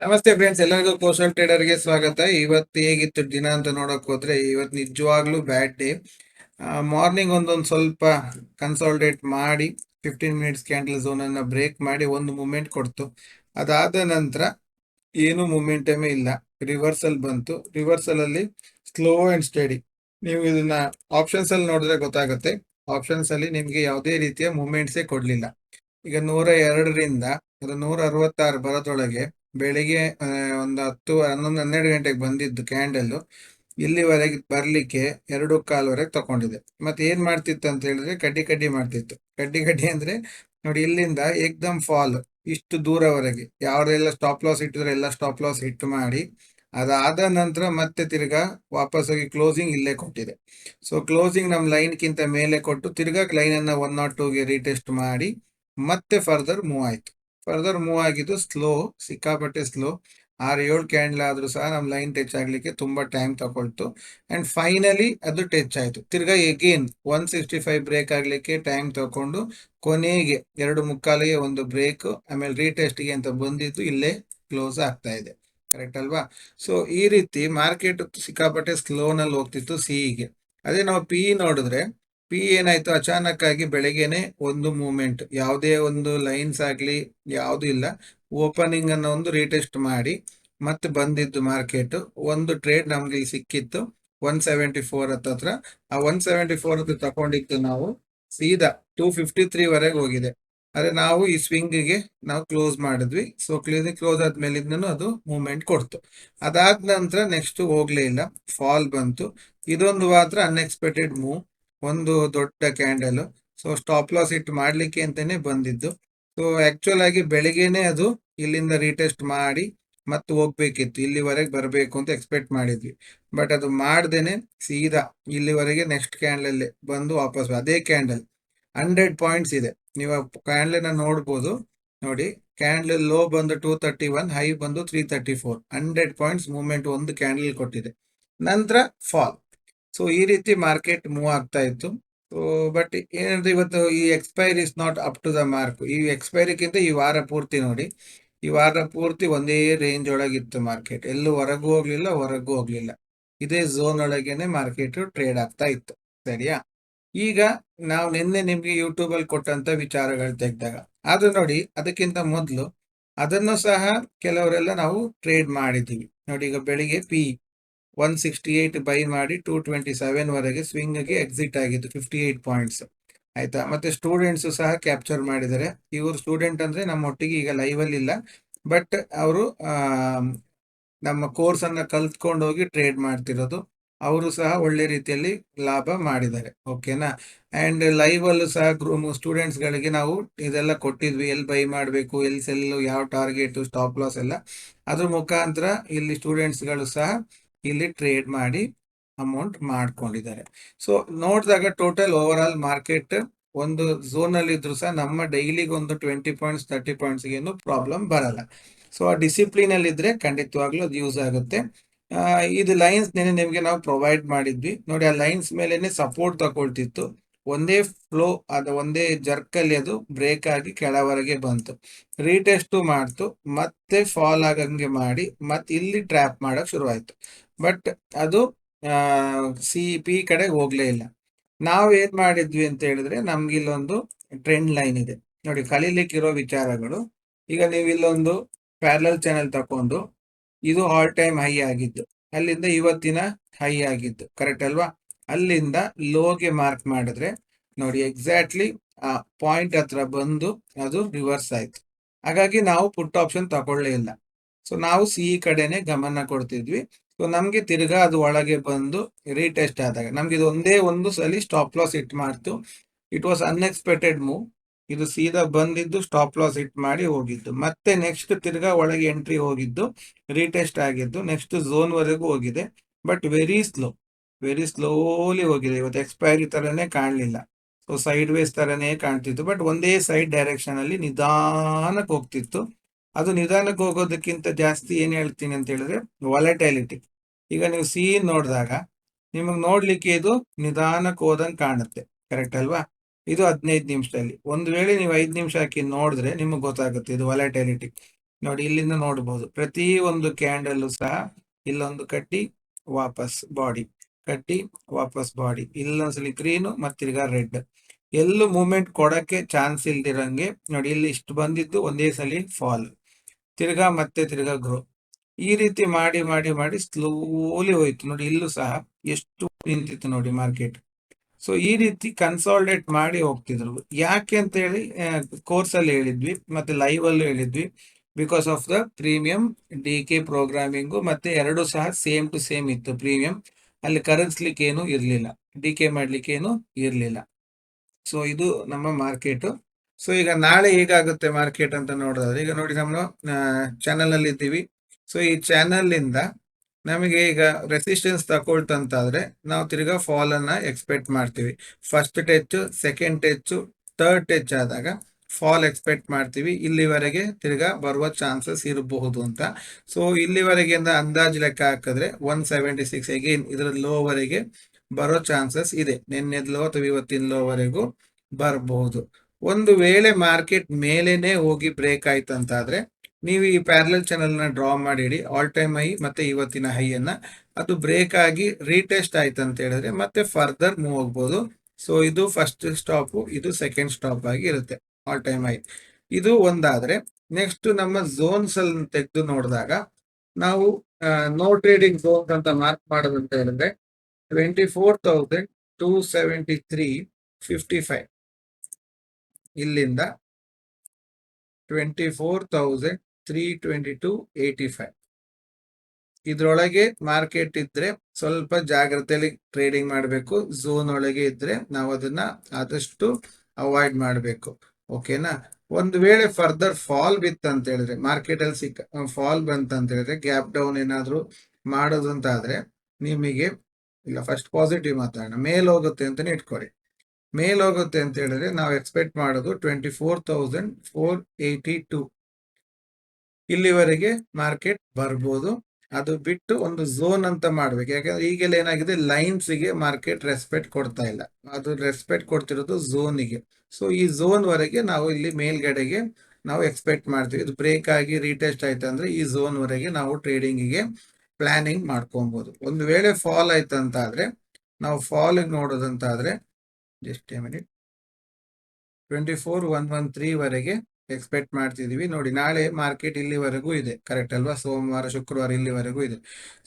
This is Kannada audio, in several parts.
ನಮಸ್ತೆ ಫ್ರೆಂಡ್ಸ್ ಎಲ್ಲರಿಗೂ ಕೋಶಲ್ ಟ್ರೇಡರ್ಗೆ ಸ್ವಾಗತ. ಇವತ್ತು ಹೇಗಿತ್ತು ದಿನ ಅಂತ ನೋಡಕ್ ಹೋದ್ರೆ, ಇವತ್ತು ನಿಜವಾಗ್ಲೂ ಬ್ಯಾಡ್ ಡೇ ಮಾರ್ನಿಂಗ್ ಒಂದೊಂದು ಸ್ವಲ್ಪ ಕನ್ಸಾಲ್ಟೇಟ್ ಮಾಡಿ ಫಿಫ್ಟೀನ್ ಮಿನಿಟ್ಸ್ ಕ್ಯಾಂಡಲ್ ಝೋನ್ ಅನ್ನ ಬ್ರೇಕ್ ಮಾಡಿ ಒಂದು ಮೂಮೆಂಟ್ ಕೊಡ್ತು. ಅದಾದ ನಂತರ ಏನು ಮೂಮೆಂಟಮೇ ಇಲ್ಲ. ರಿವರ್ಸಲ್ ಬಂತು. ರಿವರ್ಸಲ್ ಅಲ್ಲಿ ಸ್ಲೋ ಅಂಡ್ ಸ್ಟಡಿ ನೀವು ಇದನ್ನ ಆಪ್ಷನ್ಸ್ ಅಲ್ಲಿ ನೋಡಿದ್ರೆ ಗೊತ್ತಾಗುತ್ತೆ. ಆಪ್ಷನ್ಸ್ ಅಲ್ಲಿ ನಿಮ್ಗೆ ಯಾವುದೇ ರೀತಿಯ ಮೂಮೆಂಟ್ಸೇ ಕೊಡ್ಲಿಲ್ಲ. ಈಗ ನೂರ ಎರಡರಿಂದ ನೂರ ಅರವತ್ತಾರು ಬರೋದ್ರೊಳಗೆ ಬೆಳಿಗ್ಗೆ ಒಂದು ಹತ್ತು, ಹನ್ನೊಂದು, ಹನ್ನೆರಡು ಗಂಟೆಗೆ ಬಂದಿದ್ದು ಕ್ಯಾಂಡಲ್ ಇಲ್ಲಿವರೆಗೆ ಬರಲಿಕ್ಕೆ ಎರಡು ಕಾಲ್ವರೆಗೆ ತಗೊಂಡಿದೆ ಮತ್ತೆ ಏನು ಮಾಡ್ತಿತ್ತು ಅಂತ ಹೇಳಿದ್ರೆ ಕಡ್ಡಿ ಕಡ್ಡಿ ಮಾಡ್ತಿತ್ತು. ಕಡ್ಡಿ ಕಡ್ಡಿ ಅಂದ್ರೆ ನೋಡಿ ಇಲ್ಲಿಂದ ಏಕ್ದಮ್ ಫಾಲ್ ಇಷ್ಟು ದೂರವರೆಗೆ. ಯಾವ್ದೆಲ್ಲ ಸ್ಟಾಪ್ ಲಾಸ್ ಇಟ್ಟಿದ್ರೆ ಎಲ್ಲ ಸ್ಟಾಪ್ ಲಾಸ್ ಹಿಟ್ ಮಾಡಿ, ಅದಾದ ನಂತರ ಮತ್ತೆ ತಿರ್ಗಾ ವಾಪಸ್ ಆಗಿ ಕ್ಲೋಸಿಂಗ್ ಇಲ್ಲೇ ಕೊಟ್ಟಿದೆ. ಸೊ ಕ್ಲೋಸಿಂಗ್ ನಮ್ ಲೈನ್ಗಿಂತ ಮೇಲೆ ಕೊಟ್ಟು ತಿರ್ಗಾ ಲೈನ್ ಅನ್ನ ಒನ್ ನಾಟ್ ಟೂಗೆ ರೀಟೆಸ್ಟ್ ಮಾಡಿ ಮತ್ತೆ ಫರ್ದರ್ ಮೂವ್ ಆಯ್ತು. ಫರ್ದರ್ ಮೂವ್ ಆಗಿದ್ದು ಸ್ಲೋ ಸಿಕ್ಕಾಪಟ್ಟೆ ಸ್ಲೋ ಆರು ಏಳು ಕ್ಯಾಂಡಲ್ ಆದರೂ ಸಹ ನಮ್ಮ ಲೈನ್ ಟಚ್ ಆಗಲಿಕ್ಕೆ ತುಂಬ ಟೈಮ್ ತಗೊಳ್ತು. ಆ್ಯಂಡ್ ಫೈನಲಿ ಅದು ಟಚ್ ಆಯಿತು. ತಿರ್ಗಾ again one sixty five break ಆಗಲಿಕ್ಕೆ ಟೈಮ್ ತಗೊಂಡು ಕೊನೆಗೆ ಎರಡು ಮುಕ್ಕಾಲಿಗೆ ಒಂದು ಬ್ರೇಕ್ ಆಮೇಲೆ ರೀಟೆಸ್ಟ್ಗೆ ಅಂತ ಬಂದಿದ್ದು ಇಲ್ಲೇ ಕ್ಲೋಸ್ ಆಗ್ತಾ ಇದೆ. ಕರೆಕ್ಟ್ ಅಲ್ವಾ? ಸೊ ಈ ರೀತಿ ಮಾರ್ಕೆಟ್ ಸಿಕ್ಕಾಪಟ್ಟೆ ಸ್ಲೋನಲ್ಲಿ ಹೋಗ್ತಿತ್ತು ಸಿಇಗೆ ಅದೇ ನಾವು ಪಿ ಇ ನೋಡಿದ್ರೆ ಪಿ ಏನಾಯ್ತು? ಅಚಾನಕ್ ಆಗಿ ಬೆಳಗ್ಗೆನೆ ಒಂದು ಮೂಮೆಂಟ್, ಯಾವುದೇ ಒಂದು ಲೈನ್ಸ್ ಆಗ್ಲಿ, ಯಾವ್ದು ಇಲ್ಲ. ಓಪನಿಂಗ್ ಅನ್ನ ಒಂದು ರೀಟೆಸ್ಟ್ ಮಾಡಿ, ಮತ್ತೆ ಬಂದಿದ್ದು ಮಾರ್ಕೆಟ್ ಒಂದು ಟ್ರೇಡ್ ನಮ್ಗೆ ಸಿಕ್ಕಿತ್ತು ಒನ್ ಸೆವೆಂಟಿ ಫೋರ್ ಹತ್ತತ್ರ ಆ ಒನ್ ಸೆವೆಂಟಿ ಫೋರ್ ಹತ್ರ ತಗೊಂಡಿದ್ದು ನಾವು ಸೀದಾ ಟೂ ಫಿಫ್ಟಿ ತ್ರೀ ವರೆಗೆ ಹೋಗಿದೆ. ಅದೇ ನಾವು ಈ ಸ್ವಿಂಗ್ಗೆ ನಾವು ಕ್ಲೋಸ್ ಮಾಡಿದ್ವಿ. ಸೊ ಕ್ಲೋಸಿಂಗ್ ಕ್ಲೋಸ್ ಆದ್ಮೇಲಿಂದನೂ ಅದು ಮೂವ್ಮೆಂಟ್ ಕೊಡ್ತು. ಅದಾದ ನಂತರ ನೆಕ್ಸ್ಟ್ ಹೋಗ್ಲೇ ಇಲ್ಲ. ಫಾಲ್ ಬಂತು. ಇದೊಂದು ಮಾತ್ರ ಅನ್ಎಕ್ಸ್ಪೆಕ್ಟೆಡ್ ಮೂವ್ ಒಂದು ದೊಡ್ಡ candle. So stop loss it ಮಾಡ್ಲಿಕ್ಕೆ ಅಂತಾನೆ ಬಂದಿದ್ದು. ಸೊ ಆಕ್ಚುಲ್ ಆಗಿ ಬೆಳಿಗ್ಗೆನೆ ಅದು ಇಲ್ಲಿಂದ ರೀಟೆಸ್ಟ್ ಮಾಡಿ ಮತ್ತೆ ಹೋಗ್ಬೇಕಿತ್ತು. ಇಲ್ಲಿವರೆಗೆ ಬರಬೇಕು ಅಂತ ಎಕ್ಸ್ಪೆಕ್ಟ್ ಮಾಡಿದ್ವಿ. ಬಟ್ ಅದು ಮಾಡ್ದೇನೆ ಸೀದಾ ಇಲ್ಲಿವರೆಗೆ ನೆಕ್ಸ್ಟ್ ಕ್ಯಾಂಡಲ್ ಬಂದು ವಾಪಸ್ ಅದೇ ಕ್ಯಾಂಡಲ್ ಹಂಡ್ರೆಡ್ ಪಾಯಿಂಟ್ಸ್ ಇದೆ. ನೀವು ಕ್ಯಾಂಡಲ್ನ ನೋಡ್ಬೋದು. ನೋಡಿ ಕ್ಯಾಂಡಲ್ ಲೋ ಬಂದು ಟೂ ತರ್ಟಿ ಒನ್ ಹೈ ಬಂದು three thirty four hundred points movement ಒಂದು ಕ್ಯಾಂಡಲ್ ಕೊಟ್ಟಿದೆ. ನಂತರ ಫಾಲ್ ಸೊ ಈ ರೀತಿ ಮಾರ್ಕೆಟ್ ಮೂವ್ ಆಗ್ತಾ ಇತ್ತು. ಸೊ ಬಟ್ ಏನಂದ್ರೆ ಇವತ್ತು ಈ expiry is not up to the mark ಈ ಎಕ್ಸ್ಪೈರಿಗಿಂತ ಈ ವಾರ ಪೂರ್ತಿ ನೋಡಿ. ಈ ವಾರ ಪೂರ್ತಿ ಒಂದೇ ರೇಂಜ್ ಒಳಗಿತ್ತು ಮಾರ್ಕೆಟ್ ಎಲ್ಲೂ ಹೊರಗೂ ಹೋಗ್ಲಿಲ್ಲ ಹೊರಗೂ ಹೋಗ್ಲಿಲ್ಲ. ಇದೇ ಝೋನ್ ಒಳಗೇನೆ ಮಾರ್ಕೆಟ್ ಟ್ರೇಡ್ ಆಗ್ತಾ ಇತ್ತು. ಸರಿಯಾ? ಈಗ ನಾವು ನಿನ್ನೆ ನಿಮ್ಗೆ ಯೂಟ್ಯೂಬ್ ಅಲ್ಲಿ ಕೊಟ್ಟಂತ ವಿಚಾರಗಳು ತೆಗೆದಾಗ. ಅದು ನೋಡಿ, ಅದಕ್ಕಿಂತ ಮೊದಲು ಅದನ್ನು ಸಹ ಕೆಲವರೆಲ್ಲ ನಾವು ಟ್ರೇಡ್ ಮಾಡಿದ್ದೀವಿ ನೋಡಿ, ಈಗ ಬೆಳಿಗ್ಗೆ P one sixty eight buy ಮಾಡಿ ಟೂ ಟ್ವೆಂಟಿ ಸೆವೆನ್ ವರೆಗೆ ಸ್ವಿಂಗ್ಗೆ ಎಕ್ಸಿಟ್ ಆಗಿತ್ತು ಫಿಫ್ಟಿ ಏಟ್ ಪಾಯಿಂಟ್ಸ್ ಆಯ್ತಾ? ಮತ್ತೆ ಸ್ಟೂಡೆಂಟ್ಸ್ ಸಹ ಕ್ಯಾಪ್ಚರ್ ಮಾಡಿದ್ದಾರೆ. ಇವರು ಸ್ಟೂಡೆಂಟ್ ಅಂದ್ರೆ ನಮ್ಮ ಒಟ್ಟಿಗೆ ಈಗ ಲೈವ್ ಅಲ್ಲಿ ಇಲ್ಲ. ಬಟ್ ಅವರು ನಮ್ಮ ಕೋರ್ಸ್ ಅನ್ನ ಕಲ್ತ್ಕೊಂಡು ಹೋಗಿ ಟ್ರೇಡ್ ಮಾಡ್ತಿರೋದು. ಅವರು ಸಹ ಒಳ್ಳೆ ರೀತಿಯಲ್ಲಿ ಲಾಭ ಮಾಡಿದ್ದಾರೆ. ಓಕೆನಾ ಅಂಡ್ ಲೈವ್ ಅಲ್ಲೂ ಸಹ ಸ್ಟೂಡೆಂಟ್ಸ್ ಗಳಿಗೆ ನಾವು ಇದೆಲ್ಲ ಕೊಟ್ಟಿದ್ವಿ. ಎಲ್ಲಿ ಬೈ ಮಾಡಬೇಕು, ಎಲ್ಲಿ ಸೆಲ್ ಯಾವ ಟಾರ್ಗೆಟ್ ಸ್ಟಾಪ್ ಲಾಸ್ ಎಲ್ಲ. ಅದ್ರ ಮುಖಾಂತರ ಇಲ್ಲಿ ಸ್ಟೂಡೆಂಟ್ಸ್ಗಳು ಸಹ ಇಲ್ಲಿ ಟ್ರೇಡ್ ಮಾಡಿ ಅಮೌಂಟ್ ಮಾಡ್ಕೊಂಡಿದ್ದಾರೆ. ಸೊ ನೋಡಿದಾಗ ಟೋಟಲ್ ಓವರ್ ಆಲ್ ಮಾರ್ಕೆಟ್ ಒಂದು ಝೋನ್ ಅಲ್ಲಿ ಇದ್ರು ಸಹ ನಮ್ಮ ಡೈಲಿಗೆ ಒಂದು ಟ್ವೆಂಟಿ ಪಾಯಿಂಟ್ಸ್ ತರ್ಟಿ ಪಾಯಿಂಟ್ಸ್ ಏನು ಪ್ರಾಬ್ಲಮ್ ಬರಲ್ಲ. ಸೊ ಆ ಡಿಸಿಪ್ಲಿನ್ ಅಲ್ಲಿ ಇದ್ರೆ ಖಂಡಿತವಾಗ್ಲೂ ಅದು ಯೂಸ್ ಆಗುತ್ತೆ. ಇದು ಲೈನ್ಸ್ ನೆನೆ ನಿಮಗೆ ನಾವು ಪ್ರೊವೈಡ್ ಮಾಡಿದ್ವಿ. ನೋಡಿ, ಆ ಲೈನ್ಸ್ ಮೇಲೆನೆ ಸಪೋರ್ಟ್ ತಗೊಳ್ತಿತ್ತು. ಒಂದೇ ಫ್ಲೋ ಅದು ಒಂದೇ ಜರ್ಕಲ್ಲಿ ಅದು ಬ್ರೇಕ್ ಆಗಿ ಕೆಳವರೆಗೆ ಬಂತು. ರೀಟೆಸ್ಟು ಮಾಡ್ತು, ಮತ್ತೆ ಫಾಲ್ ಆಗಂಗೆ ಮಾಡಿ, ಮತ್ತೆ ಇಲ್ಲಿ ಟ್ರ್ಯಾಪ್ ಮಾಡಕ್ಕೆ ಶುರುವಾಯಿತು. ಬಟ್ ಅದು ಸಿ ಪಿ ಕಡೆ ಹೋಗ್ಲೇ ಇಲ್ಲ. ನಾವು ಏನ್ ಮಾಡಿದ್ವಿ ಅಂತ ಹೇಳಿದ್ರೆ ನಮ್ಗೆ ಇಲ್ಲೊಂದು ಟ್ರೆಂಡ್ ಲೈನ್ ಇದೆ. ನೋಡಿ, ಕಲೀಲಿಕ್ಕಿರೋ ವಿಚಾರಗಳು. ಈಗ ನೀವು ಇಲ್ಲೊಂದು ಪ್ಯಾರಲಲ್ ಚಾನೆಲ್ ತಕೊಂಡು, ಇದು ಆಲ್ ಟೈಮ್ ಹೈ ಆಗಿದ್ದು, ಅಲ್ಲಿಂದ ಇವತ್ತಿನ ಹೈ ಆಗಿದ್ದು ಕರೆಕ್ಟ್ ಅಲ್ವಾ? ಅಲ್ಲಿಂದ ಲೋಗೆ ಮಾರ್ಕ್ ಮಾಡಿದ್ರೆ ನೋಡಿ ಎಕ್ಸಾಕ್ಟ್ಲಿ ಆ ಪಾಯಿಂಟ್ ಹತ್ರ ಬಂದು ಅದು ರಿವರ್ಸ್ ಆಯ್ತು. ಹಾಗಾಗಿ ನಾವು ಪುಟ್ ಆಪ್ಷನ್ ತಗೊಳ್ಳೇ ಇಲ್ಲ. ಸೊ ನಾವು ಸಿ ಕಡೆನೆ ಗಮನ ಕೊಡ್ತಿದ್ವಿ. ಸೊ ನಮ್ಗೆ ತಿರ್ಗಾ ಅದು ಒಳಗೆ ಬಂದು ರೀಟೆಸ್ಟ್ ಆದಾಗ, ನಮ್ಗೆ ಇದು ಒಂದೇ ಒಂದು ಸಲ ಸ್ಟಾಪ್ ಲಾಸ್ ಇಟ್ ಮಾಡ್ತು. ಇಟ್ ವಾಸ್ ಅನ್ಎಕ್ಸ್ಪೆಕ್ಟೆಡ್ ಮೂವ್ ಇದು ಸೀದಾ ಬಂದಿದ್ದು ಸ್ಟಾಪ್ ಲಾಸ್ ಇಟ್ ಮಾಡಿ ಹೋಗಿದ್ದು. ಮತ್ತೆ ನೆಕ್ಸ್ಟ್ ತಿರ್ಗಾ ಒಳಗೆ ಎಂಟ್ರಿ ಹೋಗಿದ್ದು ರೀಟೆಸ್ಟ್ ಆಗಿದ್ದು ನೆಕ್ಸ್ಟ್ ಝೋನ್ ವರೆಗೂ ಹೋಗಿದೆ. But very slow very slowly ಹೋಗಿದೆ. ಇವತ್ತು ಎಕ್ಸ್ಪೈರಿ ತರನೇ ಕಾಣಲಿಲ್ಲ. ಸೊ ಸೈಡ್ ವೇಸ್ ತರನೇ ಕಾಣ್ತಿತ್ತು. ಬಟ್ ಒಂದೇ ಸೈಡ್ ಡೈರೆಕ್ಷನ್ ಅಲ್ಲಿ ನಿಧಾನಕ್ಕೆ ಹೋಗ್ತಿತ್ತು. ಅದು ನಿಧಾನಕ್ಕೆ ಹೋಗೋದಕ್ಕಿಂತ ಜಾಸ್ತಿ ಏನ್ ಹೇಳ್ತೀನಿ ಅಂತ ಹೇಳಿದ್ರೆ ವಾಲಟೈಲಿಟಿ ಈಗ ನೀವು ಸೀನ್ ನೋಡಿದಾಗ, ನಿಮಗೆ ನೋಡ್ಲಿಕ್ಕೆ ಇದು ನಿಧಾನಕ್ಕೆ ಹೋದಂಗೆ ಕಾಣುತ್ತೆ. ಕರೆಕ್ಟ್ ಅಲ್ವಾ? ಇದು ಹದಿನೈದು ನಿಮಿಷದಲ್ಲಿ. ಒಂದು ವೇಳೆ ನೀವು ಐದು ನಿಮಿಷ ಹಾಕಿ ನೋಡಿದ್ರೆ ನಿಮಗೆ ಗೊತ್ತಾಗುತ್ತೆ ಇದು ವಾಲಟೈಲಿಟಿ ನೋಡಿ, ಇಲ್ಲಿಂದ ನೋಡಬಹುದು ಪ್ರತಿ ಒಂದು ಕ್ಯಾಂಡಲ್ಲು ಸಹ ಇಲ್ಲೊಂದು ಕಟ್ಟಿ ವಾಪಸ್ ಬಾಡಿ ಕಟ್ಟಿ ವಾಪಸ್ ಬಾಡಿ. ಇಲ್ಲೊಂದ್ಸಲಿ ಗ್ರೀನು ಮತ್ತಿರ್ಗ ರೆಡ್ ಎಲ್ಲೂ ಮೂವ್ಮೆಂಟ್ ಕೊಡಕ್ಕೆ ಚಾನ್ಸ್ ಇಲ್ದಿರಂಗೆ ನೋಡಿ ಇಲ್ಲಿ ಇಷ್ಟು ಬಂದಿದ್ದು ಒಂದೇ ಸಲ ಫಾಲ್ ತಿರ್ಗಾ ಮತ್ತೆ ತಿರ್ಗಾ ಗ್ರೋ ಈ ರೀತಿ ಮಾಡಿ ಮಾಡಿ ಮಾಡಿ ಸ್ಲೋಲಿ ಹೋಯ್ತು. ನೋಡಿ ಇಲ್ಲೂ ಸಹ ಎಷ್ಟು ನಿಂತಿತ್ತು ನೋಡಿ ಮಾರ್ಕೆಟ್ ಸೊ ಈ ರೀತಿ ಕನ್ಸಾಲ್ಡೇಟ್ ಮಾಡಿ ಹೋಗ್ತಿದ್ರು. ಯಾಕೆ ಅಂತ ಹೇಳಿ ಕೋರ್ಸ್ ಅಲ್ಲಿ ಹೇಳಿದ್ವಿ, ಮತ್ತೆ ಲೈವ್ ಅಲ್ಲೂ ಹೇಳಿದ್ವಿ. Because of the premium D K programming ಮತ್ತೆ ಎರಡು ಸಹ ಸೇಮ್ ಟು ಸೇಮ್ ಇತ್ತು ಪ್ರೀಮಿಯಂ ಅಲ್ಲಿ ಕರೆನ್ಸ್ಲಿಕ್ಕೆ ಏನು ಇರಲಿಲ್ಲ. ಡಿ ಕೆ ಮಾಡ್ಲಿಕ್ಕೆ ಏನು ಇರಲಿಲ್ಲ. ಸೊ ಇದು ನಮ್ಮ ಮಾರ್ಕೆಟ್ ಸೊ ಈಗ ನಾಳೆ ಹೇಗಾಗುತ್ತೆ ಮಾರ್ಕೆಟ್ ಅಂತ ನೋಡೋದಾದ್ರೆ, ಈಗ ನೋಡಿ ನಮ್ಮ ಚಾನಲ್ ಅಲ್ಲಿ ಇದ್ದೀವಿ. ಸೊ ಈ ಚಾನಲ್ ಇಂದ ನಮಗೆ ಈಗ ರೆಸಿಸ್ಟೆನ್ಸ್ ತಗೊಳ್ತಂತಾದ್ರೆ ನಾವು ತಿರ್ಗಾ ಫಾಲ್ ಅನ್ನ ಎಕ್ಸ್ಪೆಕ್ಟ್ ಮಾಡ್ತೀವಿ. First touch second touch third touch ಆದಾಗ ಫಾಲ್ ಎಕ್ಸ್ಪೆಕ್ಟ್ ಮಾಡ್ತೀವಿ. ಇಲ್ಲಿವರೆಗೆ ತಿರ್ಗಾ ಬರುವ ಚಾನ್ಸಸ್ ಇರಬಹುದು ಅಂತ. ಸೊ ಇಲ್ಲಿವರೆಗಿಂದ ಅಂದಾಜು ಲೆಕ್ಕ ಹಾಕಿದ್ರೆ ಒನ್ ಸೆವೆಂಟಿ ಸಿಕ್ಸ್ ಅಗೇನ್ ಇದರ ಲೋವರೆಗೆ ಬರೋ ಚಾನ್ಸಸ್ ಇದೆ. ನಿನ್ನೆದ್ ಲೋ ಅಥವಾ ಇವತ್ತಿನ ಲೋವರೆಗೂ ಬರಬಹುದು. ಒಂದು ವೇಳೆ ಮಾರ್ಕೆಟ್ ಮೇಲೇನೆ ಹೋಗಿ ಬ್ರೇಕ್ ಆಯ್ತು ಅಂತಾದ್ರೆ ನೀವು ಈ ಪ್ಯಾರಲಲ್ನ ಡ್ರಾ ಮಾಡಿಡಿ. ಆಲ್ ಟೈಮ್ ಹೈ ಮತ್ತೆ ಇವತ್ತಿನ ಹೈ ಅನ್ನ. ಅದು ಬ್ರೇಕ್ ಆಗಿ ರೀಟೆಸ್ಟ್ ಆಯ್ತು ಅಂತ ಹೇಳಿದ್ರೆ ಮತ್ತೆ ಫರ್ದರ್ ಮೂವ್ ಹೋಗ್ಬೋದು ಸೊ ಇದು ಫಸ್ಟ್ ಸ್ಟಾಪ್ ಇದು ಸೆಕೆಂಡ್ ಸ್ಟಾಪ್ ಆಗಿ ಇರುತ್ತೆ. ಆಲ್ ಟೈಮ್ ಹೈ ಇದು ಒಂದಾದ್ರೆ ನೆಕ್ಸ್ಟ್ ನಮ್ಮ ಝೋನ್ಸ್ ಅಲ್ಲಿ ತೆಗೆದು ನೋಡಿದಾಗ, ನಾವು ನೋ ಟ್ರೇಡಿಂಗ್ ಝೋನ್ಸ್ ಅಂತ ಮಾರ್ಕ್ ಮಾಡೋದು ಅಂತ ಹೇಳಿದ್ರೆ twenty four thousand two seventy three fifty five ಇಲ್ಲಿಂದ twenty four thousand three twenty two eighty five ಇದ್ರೊಳಗೆ ಮಾರ್ಕೆಟ್ ಇದ್ರೆ ಸ್ವಲ್ಪ ಜಾಗ್ರತೆಯಲ್ಲಿ ಟ್ರೇಡಿಂಗ್ ಮಾಡಬೇಕು ಝೋನ್ ಒಳಗೆ ಇದ್ರೆ ನಾವು ಅದನ್ನ ಆದಷ್ಟು ಅವಾಯ್ಡ್ ಮಾಡಬೇಕು. ಓಕೆನಾ ಒಂದು ವೇಳೆ ಫರ್ದರ್ ಫಾಲ್ ಬಿತ್ತು ಅಂತ ಹೇಳಿದ್ರೆ ಮಾರ್ಕೆಟ್ ಅಲ್ಲಿ ಸಿಕ್ಕ ಫಾಲ್ ಬಂತ ಅಂತ ಹೇಳಿದ್ರೆ ಗ್ಯಾಪ್ ಡೌನ್ ಏನಾದ್ರು ಮಾಡೋದು ಅಂತ ಆದ್ರೆ ನಿಮಗೆ, ಇಲ್ಲ ಫಸ್ಟ್ ಪಾಸಿಟಿವ್ ಮಾತಾಡೋಣ. ಮೇಲ್ ಹೋಗುತ್ತೆ ಅಂತಾನೆ ಇಟ್ಕೊಳ್ಳಿ ಮೇಲ್ ಹೋಗುತ್ತೆ ಅಂತ ಹೇಳಿದ್ರೆ ನಾವು ಎಕ್ಸ್ಪೆಕ್ಟ್ ಮಾಡೋದು twenty four thousand four eighty two ಇಲ್ಲಿವರೆಗೆ ಮಾರ್ಕೆಟ್ ಬರ್ಬೋದು. ಅದು ಬಿಟ್ಟು ಒಂದು ಝೋನ್ ಅಂತ ಮಾಡ್ಬೇಕು. ಯಾಕಂದ್ರೆ ಈಗೆಲ್ಲ ಏನಾಗಿದೆ? ಲೈನ್ಸ್ಗೆ ಮಾರ್ಕೆಟ್ ರೆಸ್ಪೆಕ್ಟ್ ಕೊಡ್ತಾ ಇಲ್ಲ. ಅದು ರೆಸ್ಪೆಕ್ಟ್ ಕೊಡ್ತಿರೋದು ಝೋನಿಗೆ ಸೊ ಈ ಝೋನ್ ವರೆಗೆ ನಾವು ಇಲ್ಲಿ ಮೇಲ್ಗಡೆಗೆ ನಾವು ಎಕ್ಸ್ಪೆಕ್ಟ್ ಮಾಡ್ತೀವಿ. ಇದು ಬ್ರೇಕ್ ಆಗಿ ರೀಟೆಸ್ಟ್ ಆಯ್ತು ಅಂದ್ರೆ ಈ ಝೋನ್ ವರೆಗೆ ನಾವು ಟ್ರೇಡಿಂಗಿಗೆ ಪ್ಲಾನಿಂಗ್ ಮಾಡ್ಕೊಬಹುದು ಒಂದು ವೇಳೆ ಫಾಲ್ ಆಯ್ತು ಅಂತ ಆದ್ರೆ ನಾವು ಫಾಲಿಗೆ ನೋಡೋದಂತಾದ್ರೆ just minute twenty four one one three ವರೆಗೆ ಎಕ್ಸ್ಪೆಕ್ಟ್ ಮಾಡ್ತಿದ್ದೀವಿ ನೋಡಿ, ನಾಳೆ ಮಾರ್ಕೆಟ್ ಇಲ್ಲಿವರೆಗೂ ಇದೆ. ಕರೆಕ್ಟ್ ಅಲ್ವಾ? ಸೋಮವಾರ, ಶುಕ್ರವಾರ ಇಲ್ಲಿವರೆಗೂ ಇದೆ.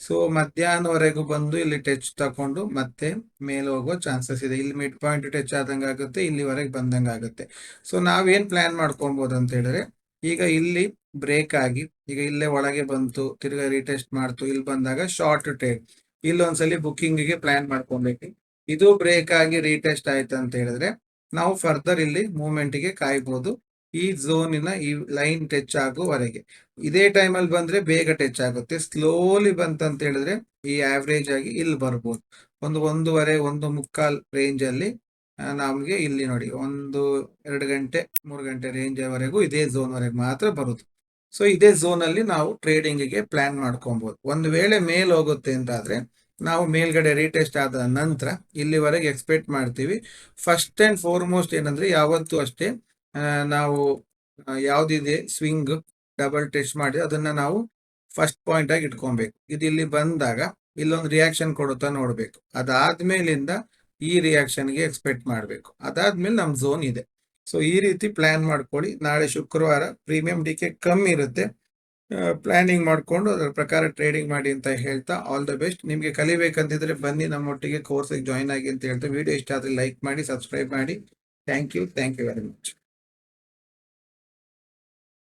ಸೊ ಮಧ್ಯಾಹ್ನವರೆಗೂ ಬಂದು ಇಲ್ಲಿ ಟಚ್ ತಕೊಂಡು ಮತ್ತೆ ಮೇಲೆ ಹೋಗೋ ಚಾನ್ಸಸ್ ಇದೆ. ಇಲ್ಲಿ ಮಿಡ್ ಪಾಯಿಂಟ್ ಟಚ್ ಆದಂಗೆ ಆಗುತ್ತೆ, ಇಲ್ಲಿವರೆಗೆ ಬಂದಂಗೆ ಆಗುತ್ತೆ. ಸೊ ನಾವೇನು ಪ್ಲಾನ್ ಮಾಡ್ಕೊಬೋದು ಅಂತ ಹೇಳಿದ್ರೆ, ಈಗ ಇಲ್ಲಿ ಬ್ರೇಕ್ ಆಗಿ, ಈಗ ಇಲ್ಲೇ ಒಳಗೆ ಬಂತು, ತಿರ್ಗಾ ರೀಟೆಸ್ಟ್ ಮಾಡ್ತು, ಇಲ್ಲಿ ಬಂದಾಗ ಶಾರ್ಟ್ ಟ್ರೇಡ್ ಇಲ್ಲೊಂದ್ಸಲಿ ಬುಕ್ಕಿಂಗಿಗೆ ಪ್ಲಾನ್ ಮಾಡ್ಕೊಬೇಕು ಇದು ಬ್ರೇಕ್ ಆಗಿ ರೀಟೆಸ್ಟ್ ಆಯ್ತು ಅಂತ ಹೇಳಿದ್ರೆ, ನಾವು ಫರ್ದರ್ ಇಲ್ಲಿ ಮೂವ್ಮೆಂಟ್ಗೆ ಕಾಯ್ಬೋದು. ಈ ಝೋನಿನ ಈ ಲೈನ್ ಟಚ್ ಆಗುವವರೆಗೆ. ಇದೇ ಟೈಮಲ್ಲಿ ಬಂದ್ರೆ ಬೇಗ ಟಚ್ ಆಗುತ್ತೆ. ಸ್ಲೋಲಿ ಬಂತಂತ ಹೇಳಿದ್ರೆ ಈ ಆವ್ರೇಜ್ ಆಗಿ ಇಲ್ಲಿ ಬರ್ಬೋದು. ಒಂದು ಒಂದೂವರೆ, ಒಂದು ಮುಕ್ಕಾಲ್ ರೇಂಜ್ ಅಲ್ಲಿ ನಮ್ಗೆ ಇಲ್ಲಿ ನೋಡಿ, ಒಂದು, ಎರಡು ಗಂಟೆ, ಮೂರು ಗಂಟೆ ರೇಂಜ್ ವರೆಗೂ ಇದೇ ಝೋನ್ ವರೆಗೆ ಮಾತ್ರ ಬರುದು. ಸೊ ಇದೇ ಝೋನ್ ಅಲ್ಲಿ ನಾವು ಟ್ರೇಡಿಂಗ್ಗೆ ಪ್ಲಾನ್ ಮಾಡ್ಕೊಬಹುದು ಒಂದು ವೇಳೆ ಮೇಲ್ ಹೋಗುತ್ತೆ ಅಂತ ಆದ್ರೆ ನಾವು ಮೇಲ್ಗಡೆ ರೀಟೆಸ್ಟ್ ಆದ ನಂತರ ಇಲ್ಲಿವರೆಗೆ ಎಕ್ಸ್ಪೆಕ್ಟ್ ಮಾಡ್ತೀವಿ. ಫಸ್ಟ್ ಅಂಡ್ ಫಾರ್ಮೋಸ್ಟ್ ಏನಂದ್ರೆ ಯಾವತ್ತೂ ಅಷ್ಟೇ ನಾವು ಯಾವ್ದಿದೆ ಸ್ವಿಂಗ್ ಡಬಲ್ ಟೆಸ್ಟ್ ಮಾಡಿ ಅದನ್ನ ನಾವು ಫಸ್ಟ್ ಪಾಯಿಂಟ್ ಆಗಿ ಇಟ್ಕೊಬೇಕು. ಇದು ಇಲ್ಲಿ ಬಂದಾಗ ಇಲ್ಲೊಂದು ರಿಯಾಕ್ಷನ್ ಕೊಡುತ್ತಾ ನೋಡ್ಬೇಕು. ಅದಾದ್ಮೇಲಿಂದ ಈ ರಿಯಾಕ್ಷನ್ಗೆ ಎಕ್ಸ್ಪೆಕ್ಟ್ ಮಾಡಬೇಕು. ಅದಾದ್ಮೇಲೆ ನಮ್ ಝೋನ್ ಇದೆ. ಸೊ ಈ ರೀತಿ ಪ್ಲಾನ್ ಮಾಡ್ಕೊಳ್ಳಿ. ನಾಳೆ ಶುಕ್ರವಾರ ಪ್ರೀಮಿಯಂ ಡಿಕೆ ಕಮ್ಮಿ ಇರುತ್ತೆ. ಪ್ಲಾನಿಂಗ್ ಮಾಡ್ಕೊಂಡು ಅದರ ಪ್ರಕಾರ ಟ್ರೇಡಿಂಗ್ ಮಾಡಿ ಅಂತ ಹೇಳ್ತಾ ಆಲ್ ದ ಬೆಸ್ಟ್ ನಿಮಗೆ ಕಲಿಬೇಕಂತಿದ್ರೆ ಬನ್ನಿ ನಮ್ಮೊಟ್ಟಿಗೆ ಕೋರ್ಸಿಗೆ ಜಾಯ್ನ್ ಆಗಿ ಅಂತ ಹೇಳ್ತಾ. ವಿಡಿಯೋ ಇಷ್ಟ ಆದರೆ ಲೈಕ್ ಮಾಡಿ ಸಬ್ಸ್ಕ್ರೈಬ್ ಮಾಡಿ. Thank you thank you very much